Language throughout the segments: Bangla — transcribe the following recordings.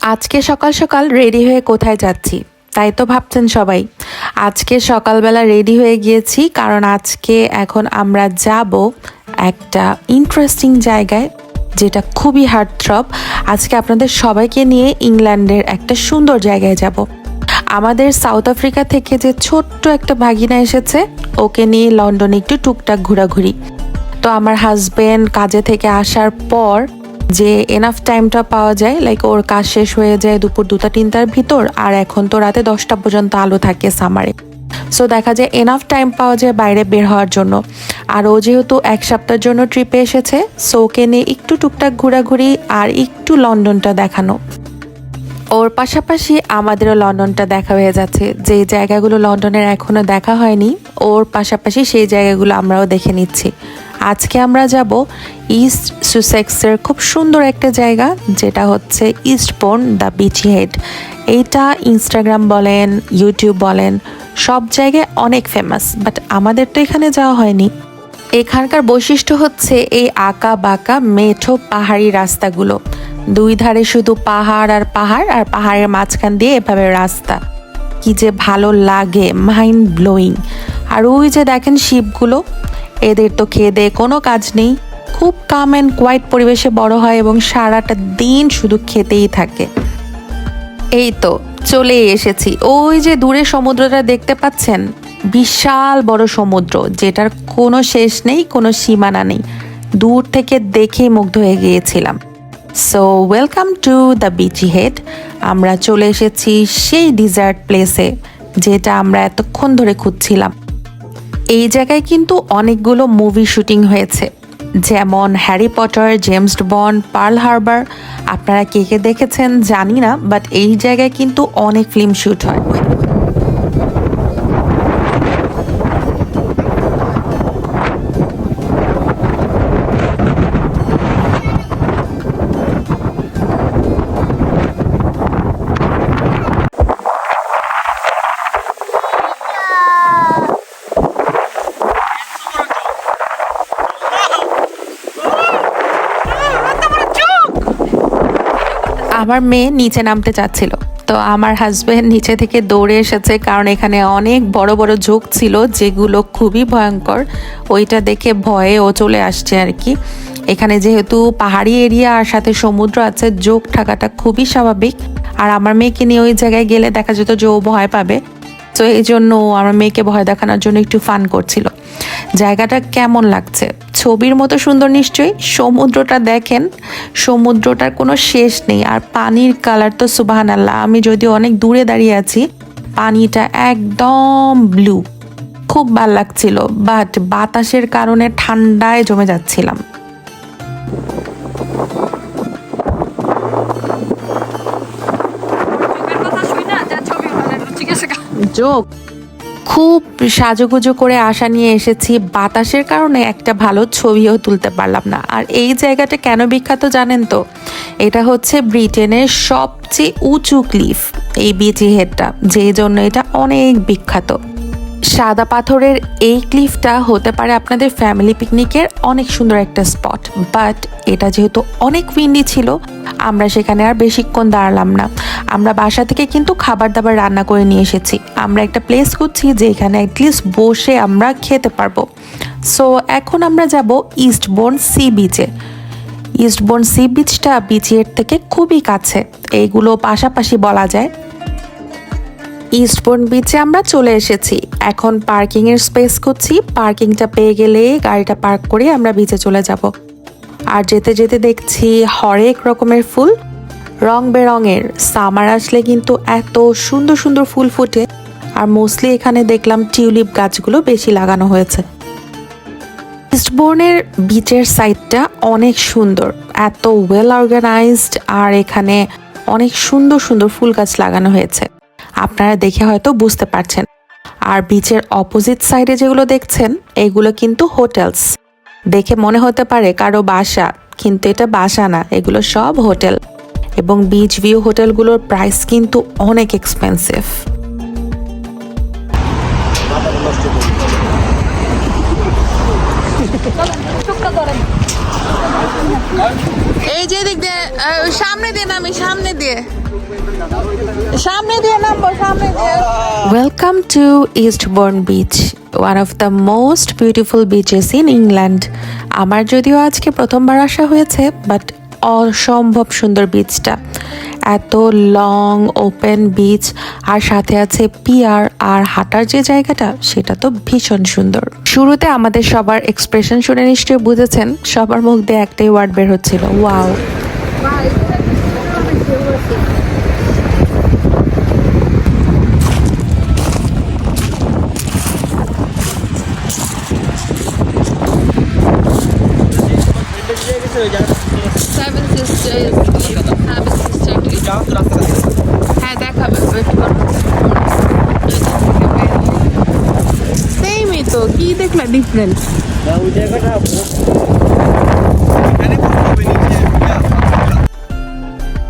আজকে সকাল সকাল রেডি হয়ে কোথায় যাচ্ছি? তাই তো ভাবছেন সবাই। আজকে সকালবেলা রেডি হয়ে গিয়েছি কারণ আজকে এখন আমরা যাব একটা ইন্টারেস্টিং জায়গায় যেটা খুবই হার্টথ্রব আজকে আপনাদের সবাইকে নিয়ে ইংল্যান্ডের একটা সুন্দর জায়গায় যাব। আমাদের সাউথ আফ্রিকা থেকে যে ছোট্ট একটা ভাগিনা এসেছে, ওকে নিয়ে লন্ডনে একটু টুকটাক ঘোরাঘুরি। তো আমার হাজবেন্ড কাজে থেকে আসার পর যে এনাফ টাইমটা পাওয়া যায় লাইক ওর কাজ শেষ হয়ে যায় দুপুর দুটা, তিনটার ভিতর, আর এখন তো রাতে দশটা পর্যন্ত আলো থাকে সামারে সো দেখা যায় এনাফ টাইম পাওয়া যায় বাইরে বের হওয়ার জন্য। আর ও যেহেতু এক সপ্তাহের জন্য ট্রিপে এসেছে সো ওকে নিয়ে একটু টুকটাক ঘোরাঘুরি আর একটু লন্ডনটা দেখানো। ওর পাশাপাশি আমাদেরও লন্ডনটা দেখা হয়ে যাচ্ছে। যে জায়গাগুলো লন্ডনের এখনও দেখা হয়নি, ওর পাশাপাশি সেই জায়গাগুলো আমরাও দেখে নিচ্ছি। আজকে আমরা যাব ইস্ট সুসেক্সের খুব সুন্দর একটা জায়গা, যেটা হচ্ছে ইস্টবোর্ন দ্য বিচি হেড এইটা ইনস্টাগ্রাম বলেন ইউটিউব বলেন, সব জায়গায় অনেক ফেমাস বাট আমাদের তো এখানে যাওয়া হয়নি। এখানকার বৈশিষ্ট্য হচ্ছে এই আঁকা বাঁকা মেঠো পাহাড়ি রাস্তাগুলো। দুই ধারে শুধু পাহাড় আর পাহাড়, আর পাহাড়ের মাঝখান দিয়ে এভাবে রাস্তা। কি যে ভালো লাগে মাইন্ড ব্লোয়িং আর ওই যে দেখেন শিপগুলো এদের তো খেয়ে দেয়ে কোনো কাজ নেই। খুব কাম অ্যান্ড কোয়াইট পরিবেশে বড় হয় এবং সারাটা দিন শুধু খেতেই থাকে। এই তো, চলে এসেছি। ওই যে দূরে সমুদ্রটা দেখতে পাচ্ছেন? বিশাল বড় সমুদ্র, যেটার কোনো শেষ নেই, কোনো সীমানা নেই। দূর থেকে দেখেই মুগ্ধ হয়ে গিয়েছিলাম। So welcome to the Beachy Head আমরা চলে এসেছি সেই ডিজার্ট প্লেসে যেটা আমরা এতক্ষণ ধরে খুঁজছিলাম। এই জায়গায় কিন্তু অনেকগুলো মুভি শুটিং হয়েছে। যেমন Harry Potter James Bond Pearl Harbour আপনারা কে কে দেখেছেন জানি না বাট এই জায়গায় কিন্তু অনেক ফিল্ম শ্যুট হয়। আমার মেয়ে নিচে নামতে চাচ্ছিল। তো আমার হাজব্যান্ড নিচে থেকে দৌড়ে এসেছে কারণ এখানে অনেক বড় বড় ঝোঁক ছিল যেগুলো খুবই ভয়ঙ্কর। ওইটা দেখে ভয়ে ও চলে আসছে আর কি। এখানে যেহেতু পাহাড়ি এরিয়া আর সাথে সমুদ্র আছে যোগ থাকাটা খুবই স্বাভাবিক। আর আমার মেয়েকে নিয়ে ওই জায়গায় গেলে দেখা যেত যে ও ভয় পাবে। তো এই জন্য আমার মেয়েকে ভয় দেখানোর জন্য একটু ফান করছিল। জায়গাটা কেমন লাগছে? ছবির মতো সুন্দর নিশ্চয়ই। সমুদ্রটা দেখেন, সমুদ্রটার কোনো শেষ নেই। আর পানির কালার তো সুবাহান আল্লাহ আমি যদিও অনেক দূরে দাঁড়িয়ে আছি, পানিটা একদম ব্লু খুব ভালো লাগছিল বাট বাতাসের কারণে ঠান্ডায় জমে যাচ্ছিলাম। যোগ খুব সাজুগুজু করে আশা নিয়ে এসেছি। বাতাসের কারণে একটা ভালো ছবিও তুলতে পারলাম না। আর এই জায়গাটা কেন বিখ্যাত জানেন তো? এটা হচ্ছে ব্রিটেনের সবচেয়ে উঁচু ক্লিফ, এই বিচি হেডটা যেই জন্য এটা অনেক বিখ্যাত। সাদা পাথরের এই ক্লিফটা হতে পারে আপনাদের ফ্যামিলি পিকনিকের অনেক সুন্দর একটা স্পট। বাট এটা যেহেতু অনেক উইন্ডি ছিল, আমরা সেখানে আর বেশিক্ষণ দাঁড়ালাম না। আমরা বাসা থেকে কিন্তু খাবার দাবার রান্না করে নিয়ে এসেছি। আমরা একটা প্লেস করছি যেখানে অ্যাটলিস্ট বসে আমরা খেতে পারব। সো এখন আমরা যাব ইস্টবোর্ন সি বিচে ইস্টবোর্ন সি বিচটা বিচের থেকে খুবই কাছে। এইগুলো পাশাপাশি বলা যায়। ইস্টবোর্ন বিচে আমরা চলে এসেছি। এখন পার্কিং এর স্পেস করছি পার্কিংটা পেয়ে গেলে গাড়িটা পার্ক করে আমরা বিচে চলে যাব। আর যেতে যেতে দেখছি হরেক রকমের ফুল। রং বেরঙের। সামার আসলে কিন্তু এত সুন্দর সুন্দর ফুল ফুটে। আর মোস্টলি এখানে দেখলাম টিউলিপ গাছগুলো বেশি লাগানো হয়েছে। ইস্টবোর্নের বিচের সাইডটা অনেক সুন্দর। এত ওয়েল অর্গানাইজড আর এখানে অনেক সুন্দর সুন্দর ফুল গাছ লাগানো হয়েছে। আপনারা দেখে হয়তো বুঝতে পারছেন। আর বিচের অপোজিট সাইডে যেগুলো দেখছেন, এগুলো কিন্তু হোটেলস দেখে মনে হতে পারে কারও বাসা, কিন্তু এটা বাসা না, এগুলো সব হোটেল এবং বিচ ভিউ হোটেলগুলোর প্রাইস কিন্তু অনেক এক্সপেন্সিভ এই যে দিক দিয়ে সামনে দিয়ে নামি সামনে দিয়ে। সামনে দিয়ে নামবো সামনে দিয়ে। Welcome to Eastbourne beach one of the most beautiful beaches in England আমার যদিও আজকে প্রথমবার আসা হয়েছে বাট অসম্ভব সুন্দর বিচটা এত লং ওপেন বিচ আর সাথে আছে পিয়ার, আর হাঁটার যে জায়গাটা, সেটা তো ভীষণ সুন্দর। শুরুতে আমাদের সবার এক্সপ্রেশন শুনে নিশ্চয়ই বুঝেছেন, সবার মুখ দিয়ে একটাই ওয়ার্ড বের হচ্ছিল wow seven sisters seven sister হ্যাঁ দেখাবে সেমই তো কি দেখলা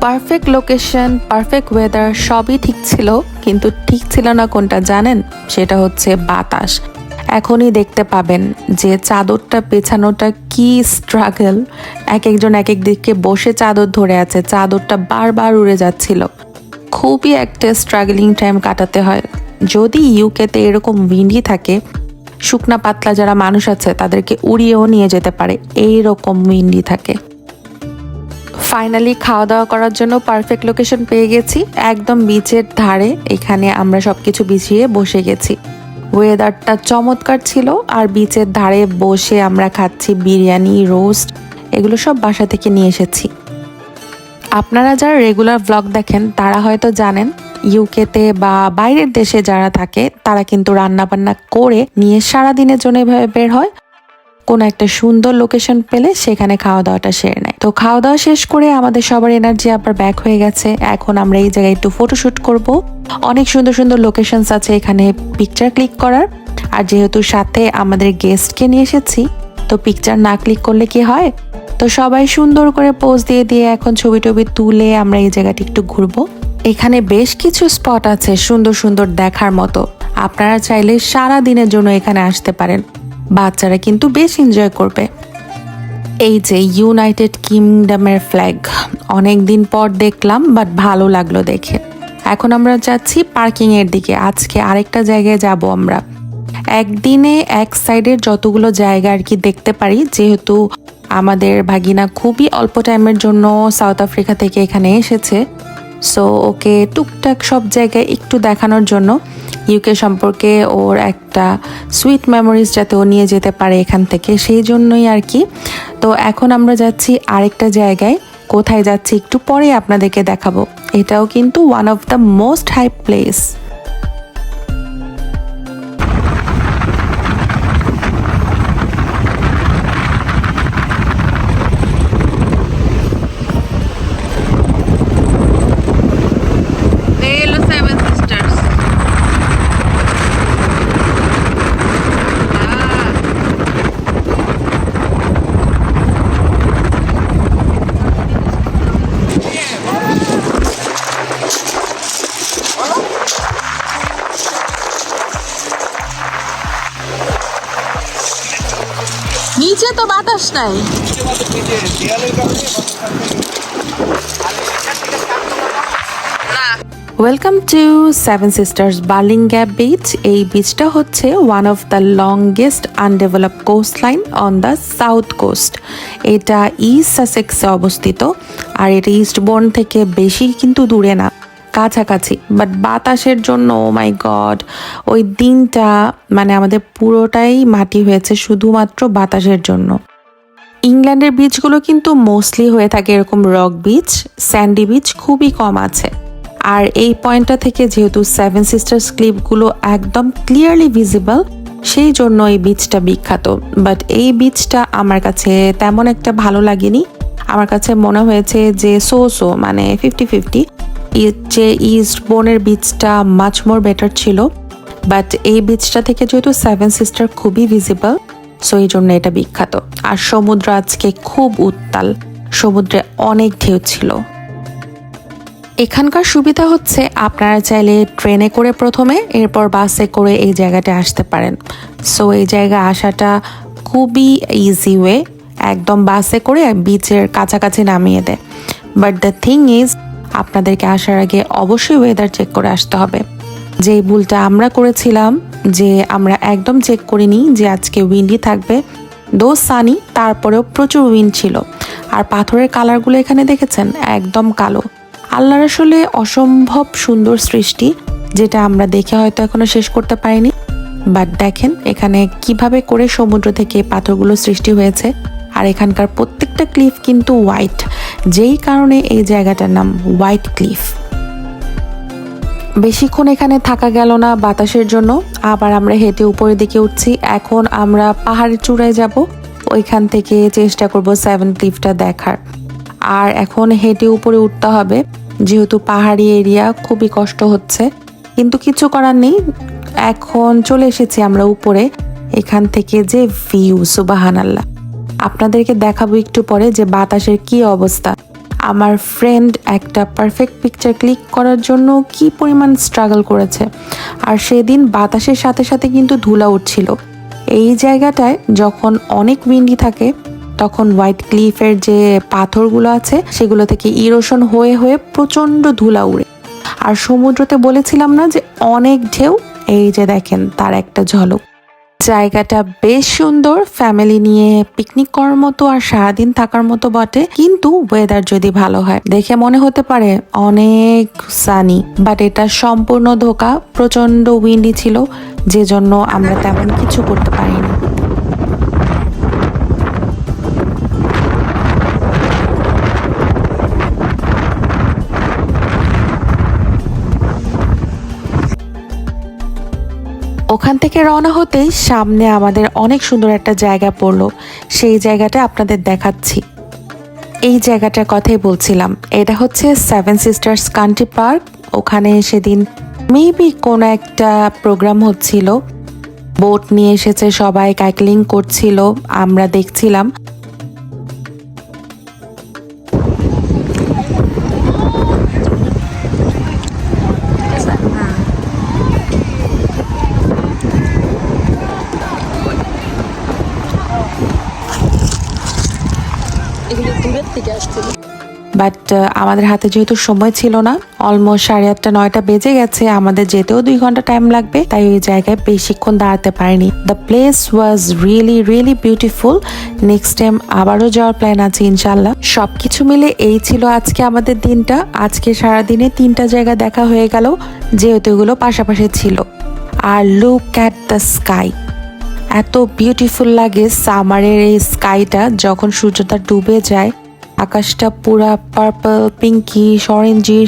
পারফেক্ট লোকেশন পারফেক্ট ওয়েদার সবই ঠিক ছিল কিন্তু ঠিক ছিল না কোনটা জানেন? সেটা হচ্ছে বাতাস। এখনই দেখতে পাবেন যে চাদরটা পেছানোটা কি স্ট্রাগল এক একজন এক এক দিকে বসে চাদর ধরে আছে, চাদরটা বারবার উড়ে যাচ্ছিল। খুবই একটা স্ট্রাগলিং টাইম কাটাতে হয়। যদি ইউকেতে এরকম উইন্ডি থাকে, শুকনা পাতলা যারা মানুষ আছে, তাদেরকে উড়িয়েও নিয়ে যেতে পারে এই রকম উইন্ডি থাকে। ফাইনালি খাওয়া দাওয়া করার জন্য পারফেক্ট লোকেশন পেয়ে গেছি। একদম বিচের ধারে, এখানে আমরা সবকিছু বিছিয়ে বসে গেছি। ওয়েদারটা চমৎকার ছিল আর বিচের ধারে বসে আমরা খাচ্ছি বিরিয়ানি রোস্ট এগুলো সব বাসা থেকে নিয়ে এসেছি। আপনারা যারা রেগুলার ব্লগ দেখেন, তারা হয়তো জানেন ইউকেতে বা বাইরের দেশে যারা থাকে, তারা কিন্তু রান্না বান্না করে নিয়ে সারা দিনের জন্য এভাবে বের হয়। কোনো একটা সুন্দর লোকেশন পেলে সেখানে খাওয়া দাওয়াটা সেরে নেয়। তো খাওয়া দাওয়া শেষ করে আমাদের সবার এনার্জি আবার ব্যাক হয়ে গেছে। এখন আমরা এই জায়গায় একটু ফটোশুট করব। অনেক সুন্দর সুন্দর লোকেশনস আছে এখানে পিকচার ক্লিক করার। আর যেহেতু সাথে আমাদের গেস্টকে নিয়ে এসেছি, তো পিকচার না ক্লিক করলে কি হয়? তো সবাই সুন্দর করে পোজ দিয়ে দিয়ে এখন ছবি টবি তুলে আমরা এই জায়গাটি একটু ঘুরবো। এখানে বেশ কিছু স্পট আছে সুন্দর সুন্দর দেখার মতো। আপনারা চাইলে সারা দিনের জন্য এখানে আসতে পারেন। বাচ্চারা কিন্তু বেশ এনজয় করবে। এই যে ইউনাইটেড কিংডমের ফ্ল্যাগ অনেক দিন পর দেখলাম বাট ভালো লাগল দেখে। এখন আমরা যাচ্ছি পার্কিং এর দিকে। আজকে আরেকটা জায়গায় যাব আমরা। একদিনে এক সাইডের যতগুলো জায়গা আর কি দেখতে পারি, যেহেতু আমাদের ভাগিনা খুবই অল্প টাইমের জন্য সাউথ আফ্রিকা থেকে এখানে এসেছে। সো ওকে টুকটাক সব জায়গায় একটু দেখানোর জন্য ইউকে সম্পর্কে ওর একটা সুইট মেমোরিজ যাতে ও নিয়ে যেতে পারে এখান থেকে, সেই জন্যই আর কি। তো এখন আমরা যাচ্ছি আরেকটা জায়গায়, কোথায় যাচ্ছি একটু পরে আপনাদেরকে দেখাবো। এটাও কিন্তু one of the most high place নাই। Welcome to seven sisters Birling Gap beach এই বিচটা হচ্ছে one of the longest undevelop coast line on the south coast এটা ইস্ট সাসেক্সে অবস্থিত, আর এটা ইস্টবোর্ন থেকে বেশি কিন্তু দূরে না, কাছাকাছি। বাট বাতাসের জন্য ও মাই গড ওই দিনটা মানে আমাদের পুরোটাই মাটি হয়েছে শুধুমাত্র বাতাসের জন্য। ইংল্যান্ডের বিচগুলো কিন্তু মোস্টলি হয়ে থাকে এরকম রক বিচ স্যান্ডি বিচ খুবই কম আছে। আর এই পয়েন্টটা থেকে যেহেতু সেভেন সিস্টার্স ক্লিপগুলো একদম ক্লিয়ারলি ভিজিবল সেই জন্য এই বিচটা বিখ্যাত। বাট এই বিচটা আমার কাছে তেমন একটা ভালো লাগেনি। আমার কাছে মনে হয়েছে যে সো সো মানে ফিফটি ফিফটি যে ইস্ট বোনের বিচটা মাচ মোর বেটার ছিল। বাট এই বিচটা থেকে যেহেতু সেভেন সিস্টার খুবই ভিজিবল সো এই জন্য এটা বিখ্যাত। আর সমুদ্র আজকে খুব উত্তাল। সমুদ্রে অনেক ঢেউ ছিল। এখানকার সুবিধা হচ্ছে আপনারা চাইলে ট্রেনে করে প্রথমে, এরপর বাসে করে এই জায়গাটা আসতে পারেন। সো এই জায়গায় আসাটা খুবই ইজি ওয়ে একদম বাসে করে বিচের কাছাকাছি নামিয়ে দেয়। বাট দ্য থিং ইজ আপনাদেরকে আসার আগে অবশ্যই ওয়েদার চেক করে আসতে হবে। যে ভুলটা আমরা করেছিলাম যে আমরা একদম চেক করিনি যে আজকে উইন্ডি থাকবে। দো সানি তারপরেও প্রচুর উইন্ড ছিল। আর পাথরের কালারগুলো এখানে দেখেছেন? একদম কালো। আল্লাহর আসলে অসম্ভব সুন্দর সৃষ্টি, যেটা আমরা দেখে হয়তো এখনও শেষ করতে পারিনি। বাট দেখেন, এখানে কীভাবে করে সমুদ্র থেকে পাথরগুলো সৃষ্টি হয়েছে। আর এখানকার প্রত্যেকটা ক্লিফ কিন্তু হোয়াইট যেই কারণে এই জায়গাটার নাম হোয়াইট ক্লিফ বেশিক্ষণ এখানে থাকা গেল না বাতাসের জন্য। আবার আমরা হেঁটে উপরের দিকে উঠছি। এখন আমরা পাহাড়ের চূড়ায় যাব। ওইখান থেকে চেষ্টা করব সেভেন ক্লিফটা দেখার। আর এখন হেঁটে উপরে উঠতে হবে। যেহেতু পাহাড়ি এরিয়া, খুবই কষ্ট হচ্ছে। কিন্তু কিছু করার নেই। এখন চলে এসেছি আমরা উপরে। এখান থেকে যে ভিউ সুবাহান আল্লাহ আপনাদেরকে দেখাবো একটু পরে যে বাতাসের কি অবস্থা। আমার ফ্রেন্ড একটা পারফেক্ট পিকচার ক্লিক করার জন্য কি পরিমাণ স্ট্রাগল করেছে। আর সেদিন বাতাসের সাথে সাথে কিন্তু ধুলা উঠছিল। এই জায়গাটায় যখন অনেক উইন্ডি থাকে, তখন হোয়াইট ক্লিফের যে পাথরগুলো আছে, সেগুলো থেকে ইরোশন হয়ে হয়ে প্রচণ্ড ধুলা উড়ে। আর সমুদ্রতে বলেছিলাম না যে অনেক ঢেউ, এই যে দেখেন তার একটা ঝলক। জায়গাটা বেশ সুন্দর। ফ্যামিলি নিয়ে পিকনিক করার মতো আর সারাদিন থাকার মতো বটে। কিন্তু ওয়েদার যদি ভালো হয়, দেখে মনে হতে পারে অনেক সানি বাট এটা সম্পূর্ণ ধোকা প্রচণ্ড উইন্ডি ছিল যে জন্য আমরা তেমন কিছু করতে পারিনি। ওখান থেকে রওনা হতেই সামনে আমাদের অনেক সুন্দর একটা জায়গা পড়ল। সেই জায়গাটা আপনাদের দেখাচ্ছি। এই জায়গাটার কথাই বলছিলাম। এটা হচ্ছে সেভেন সিস্টার্স কান্ট্রি পার্ক ওখানে সেদিন মেবি কোনো একটা প্রোগ্রাম হচ্ছিল। বোট নিয়ে এসেছে, সবাই কাইকলিং করছিল, আমরা দেখছিলাম। বাট আমাদের হাতে যেহেতু সময় ছিল না অলমোস্ট সাড়ে আটটা, নয়টা বেজে গেছে, আমাদের যেতেও দুই ঘণ্টা টাইম লাগবে, তাই ওই জায়গায় বেশিক্ষণ দাঁড়াতে পারিনি। The place was really really beautiful next time আবারও যাওয়ার প্ল্যান আছে ইনশাল্লাহ সবকিছু মিলে এই ছিল আজকে আমাদের দিনটা। আজকে সারাদিনে তিনটা জায়গা দেখা হয়ে গেল, যেহেতু এগুলো পাশাপাশি ছিল। আর লুক অ্যাট দ্য স্কাই এত বিউটিফুল লাগে সামারের এই স্কাইটা যখন সূর্যটা ডুবে যায়। আকাশটা পুরা পার্পল পিঙ্কি অরেঞ্জি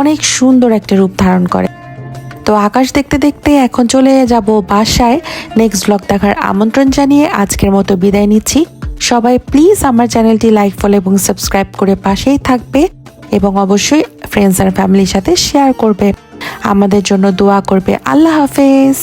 অনেক সুন্দর একটা রূপ ধারণ করে। তো আকাশ দেখতে দেখতে এখন চলে যাব বাসায়। নেক্সট ব্লগ দেখার আমন্ত্রণ জানিয়ে আজকের মতো বিদায় নিচ্ছি। সবাই প্লিজ আমার চ্যানেলটি লাইক ফলো এবং সাবস্ক্রাইব করে পাশেই থাকবে এবং অবশ্যই ফ্রেন্ডস আর ফ্যামিলির সাথে শেয়ার করবে। আমাদের জন্য দোয়া করবে। আল্লাহ হাফেজ।